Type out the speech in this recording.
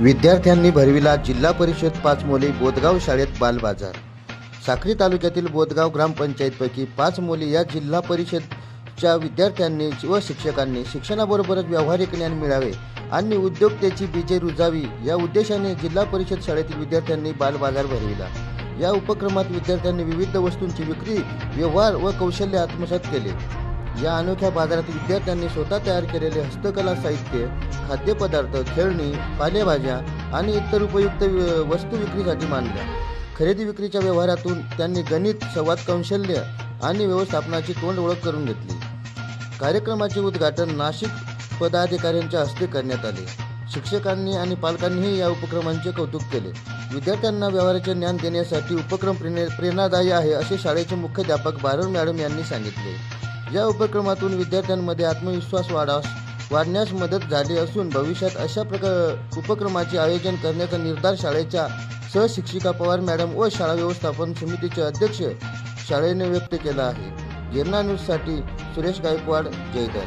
विद्यार्थ्यांनी भरविला जिल्हा परिषद पाच मोली बोदगाव शाळेत बालबाजार. साक्री तालुक्यातील बोदगाव ग्रामपंचायतपैकी पाच मोली या जिल्हा परिषदच्या विद्यार्थ्यांनी व शिक्षकांनी शिक्षणाबरोबरच व्यावहारिक ज्ञान मिळावे आणि उद्योगतेची बीजे रुजावी या उद्देशाने जिल्हा परिषद शाळेतील विद्यार्थ्यांनी बालबाजार भरविला. या उपक्रमात विद्यार्थ्यांनी विविध वस्तूंची विक्री व्यवहार व कौशल्य आत्मसात केले. या अनोख्या बाजारात विद्यार्थ्यांनी स्वतः तयार केलेले हस्तकला साहित्य खाद्यपदार्थ खेळणी पालेभाज्या आणि इतर उपयुक्त व- वस्तू विक्रीसाठी मांडल्या खरेदी विक्रीच्या व्यवहारातून त्यांनी गणित संवाद कौशल्य आणि व्यवस्थापनाची तोंड ओळख करून घेतली. कार्यक्रमाचे उद्घाटन नाशिक पदाधिकाऱ्यांच्या हस्ते करण्यात आले. शिक्षकांनी आणि पालकांनीही या उपक्रमांचे कौतुक केले. विद्यार्थ्यांना व्यवहाराचे ज्ञान देण्यासाठी उपक्रम प्रेरणादायी आहे असे शाळेचे मुख्याध्यापक बारण मॅडम यांनी सांगितले. या उपक्रमातून विद्यार्थ्यांमध्ये आत्मविश्वास वाढास वाढण्यास मदत झाली असून भविष्यात अशा प्रकार उपक्रमाचे आयोजन करण्याचा निर्धार शाळेच्या सहशिक्षिका पवार मॅडम व शाळा व्यवस्थापन समितीचे अध्यक्ष शाळेने व्यक्त केला आहे. गिरणा न्यूजसाठी सुरेश गायकवाड जयदर